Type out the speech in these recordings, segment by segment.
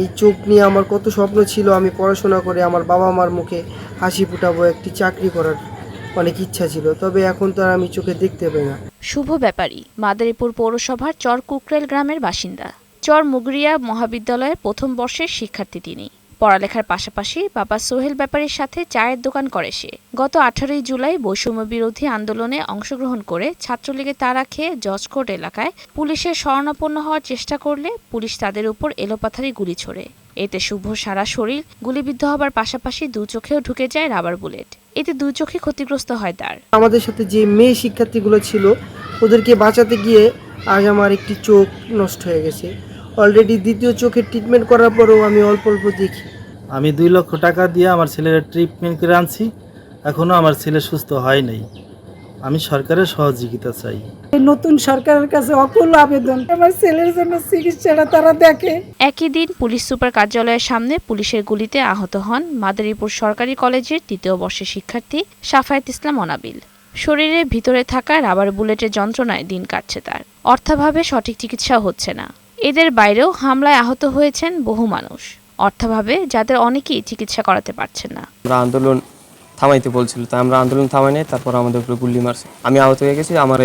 এই চোখ নিয়ে আমার কত স্বপ্ন ছিল, আমি পড়াশোনা করে আমার বাবা মার মুখে হাসি ফুটাবো, একটি চাকরি করার অনেক ইচ্ছা ছিল, তবে এখন তো আর আমি চোখে দেখতে পাই না। শুভ ব্যাপারী, মাদারীপুর পৌরসভার চর কুকরেল গ্রামের বাসিন্দা। চর মুগরিয়া মহাবিদ্যালয়ের প্রথম বর্ষের শিক্ষার্থী তিনি। পড়ালেখার পাশাপাশি বাবা সোহেল ব্যাপারীর সাথে চায়ের দোকান করে সে। গত আঠারোই জুলাই বৈষম্য বিরোধী আন্দোলনে অংশগ্রহণ করে ছাত্রলীগের তাড়া খেয়ে জজকোট এলাকায় পুলিশের শরণাপন্ন হওয়ার চেষ্টা করলে পুলিশ তাদের উপর এলোপাথারি গুলি ছোড়ে। এতে শুভ সারা শরীর গুলিবিদ্ধ হবার পাশাপাশি দু চোখেও ঢুকে যায় রাবার বুলেট। এতে দুই চোখে ক্ষতিগ্রস্ত হয় তার। আমাদের সাথে যে মেয়ে শিক্ষার্থীগুলো ছিল, ওদেরকে বাঁচাতে গিয়ে আজ আমার একটি চোখ নষ্ট হয়ে গেছে। অলরেডি দ্বিতীয় চোখের ট্রিটমেন্ট করার পরেও আমি অল্প অল্প দেখি। আমি দুই লক্ষ টাকা দিয়ে আমার ছেলের ট্রিটমেন্ট করে আনছি এখনও আমার ছেলে সুস্থ হয় নাই। আমি সরকারের সহযোগিতা চাই। এই নতুন সরকারের কাছে অকুল আবেদন। আমার ছেলের জন্য চিকিৎসাটা তারা দেখে। একই দিন পুলিশ সুপার কার্যালয়ের সামনে পুলিশের গুলিতে আহত হন মাদারীপুর সরকারি কলেজের তৃতীয় বর্ষের শিক্ষার্থী সাফায়েত ইসলাম অনাবিল। শরীরের ভিতরে থাকা রাবার বুলেটের যন্ত্রণায় দিন কাটছে তার। অর্থাভাবে সঠিক চিকিৎসা হচ্ছে না। এদের বাইরেও হামলায় আহত হয়েছেন বহু মানুষ। অর্থাভাবে যাদের অনেকেই চিকিৎসা করাতে পারছেন না। আমরা আন্দোলন থামাইতে বলছিল তাই আমরা আন্দোলন থামাই নাই, তারপর আমাদের উপরে গুলি মারছে। আমি আহত হয়ে গেছি, আমার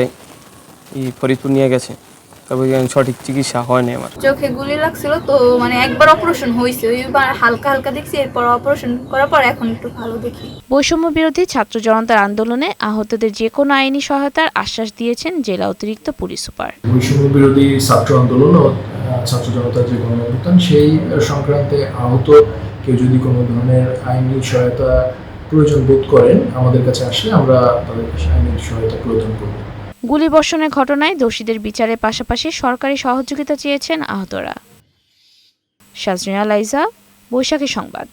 এই ফরিদপুর নিয়ে গেছে। এখানে সঠিক চিকিৎসা হয় নাই আমার। চোখে গুলি লাগছিল তো মানে একবার অপারেশন হয়েছে ওইবার হালকা হালকা দেখছি এরপর অপারেশন করার পর এখন একটু ভালো দেখি। বৈষম্য বিরোধী ছাত্র জনতার আন্দোলনে আহতদের যে কোনো আইনি সহায়তার আশ্বাস দিয়েছেন জেলা অতিরিক্ত পুলিশ সুপার। বৈষম্য বিরোধী ছাত্র আন্দোলন ও ছাত্র জনতার যে গণঅভ্যুত্থান সেই সংক্রান্তে আহত কেউ যদি কোনো ধরনের আইনি সহায়তা প্রয়োজন বোধ করেন আমাদের কাছে আসলে আমরা তাদের আইনি সহায়তা প্রদান করব। গুলিবর্ষণের ঘটনায় দোষীদের বিচারের পাশাপাশি সরকারি সহযোগিতা চেয়েছেন আহতরা। সাজরিনা লাইজা বৈশাখী সংবাদ।